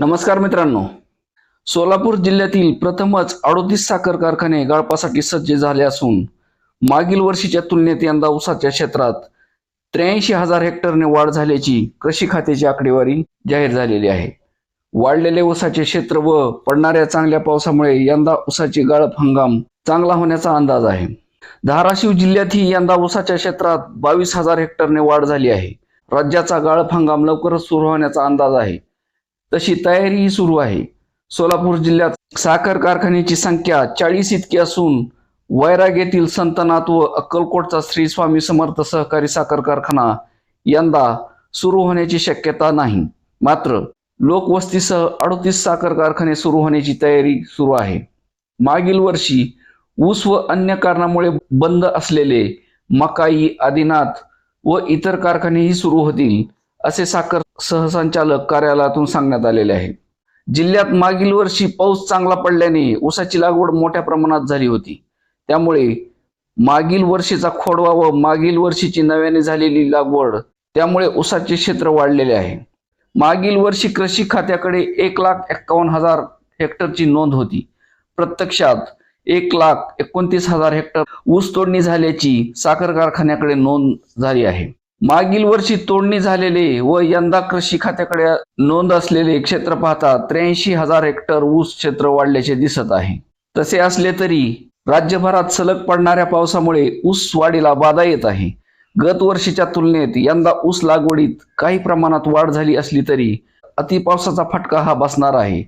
नमस्कार मित्रांनो. सोलापूर जिल्ह्यातील प्रथमच अडोतीस साखर कारखाने गाळपासाठी सज्ज झाले असून मागील वर्षीच्या तुलनेत यंदा ऊसाच्या क्षेत्रात त्र्याऐंशी हजार हेक्टरने वाढ झाल्याची कृषी खात्याची आकडेवारी जाहीर झालेली आहे. वाढलेले ऊसाचे क्षेत्र व पडणाऱ्या चांगल्या पावसामुळे यंदा ऊसाची गाळप हंगाम चांगला होण्याचा अंदाज आहे. धाराशिव जिल्ह्यातही यंदा ऊसाच्या क्षेत्रात बावीस हजार हेक्टरने वाढ झाली आहे. राज्याचा गाळप हंगाम लवकरच सुरू होण्याचा अंदाज आहे. तशी तयारीही सुरू आहे. सोलापूर जिल्ह्यात साखर कारखान्याची संख्या चाळीस इतकी असून वैराग येथील संतनाथ व अक्कलकोटचा श्री स्वामी समर्थ सहकारी साखर कारखाना यंदा सुरू होण्याची शक्यता नाही. मात्र लोकवस्तीसह अडतीस साखर कारखाने सुरू होण्याची तयारी सुरू आहे. मागील वर्षी ऊस व अन्य कारणामुळे बंद असलेले मकाई आदिनाथ व इतर कारखानेही सुरू होतील. असे साखर सहसंचालक कार्यालयातून सांगण्यात आलेले आहे. जिल्ह्यात मागील वर्षी पाऊस चांगला पडल्याने ऊसाची लागवड मोठ्या प्रमाणात झाली होती. त्यामुळे मागील वर्षीचा खोडवा व मागील वर्षीची नव्याने झालेली लागवड त्यामुळे ऊसाचे क्षेत्र वाढलेले आहे. मागील वर्षी कृषी खात्याकडे एक लाख एक्कावन्न हजार हेक्टरची नोंद होती. प्रत्यक्षात एक लाख एकोणतीस हजार हेक्टर ऊस तोडणी झाल्याची साखर कारखान्याकडे नोंद झाली आहे. मागील वर्षी तोडणी झालेले व यंदा कृषी खात्याकडे नोंद असलेले क्षेत्र पाहता त्र्याऐंशी हजार हेक्टर ऊस क्षेत्र वाढल्याचे दिसत आहे. तसे असले तरी राज्यभरात सलग पडणाऱ्या पावसामुळे ऊस वाढीला बाधा येत आहे. गत वर्षीच्या तुलनेत यंदा ऊस लागवडीत काही प्रमाणात वाढ झाली असली तरी अतिपावसाचा फटका हा बसणार आहे.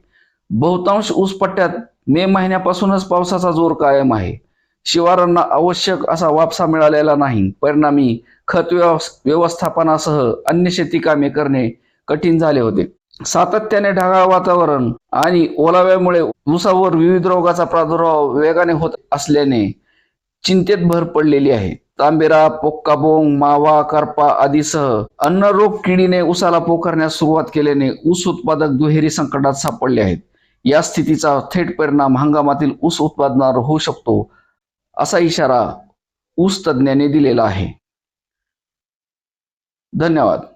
बहुतांश ऊस पट्ट्यात मे महिन्यापासूनच पावसाचा जोर कायम आहे. शिवारांना आवश्यक असा वापसा मिळालेला नाही. परिणामी खत व्यवस्थापनासह अन्य शेती कामे करणे कठीण झाले होते. सातत्याने ढगाळ वातावरण आणि ओलाव्यामुळे ऊसावर विविध रोगाचा प्रादुर्भाव वेगाने होत असल्याने चिंतेत भर पडलेली आहे. तांबेरा पोक्काबोंग मावा करपा आदीसह अन्न रोग किडीने ऊसाला पोखरण्यास सुरुवात केल्याने ऊस उत्पादक दुहेरी संकटात सापडले आहेत. या स्थितीचा थेट परिणाम हंगामातील ऊस उत्पादनावर होऊ शकतो असा इशारा ऊस तज्ज्ञाने दिलेला आहे. धन्यवाद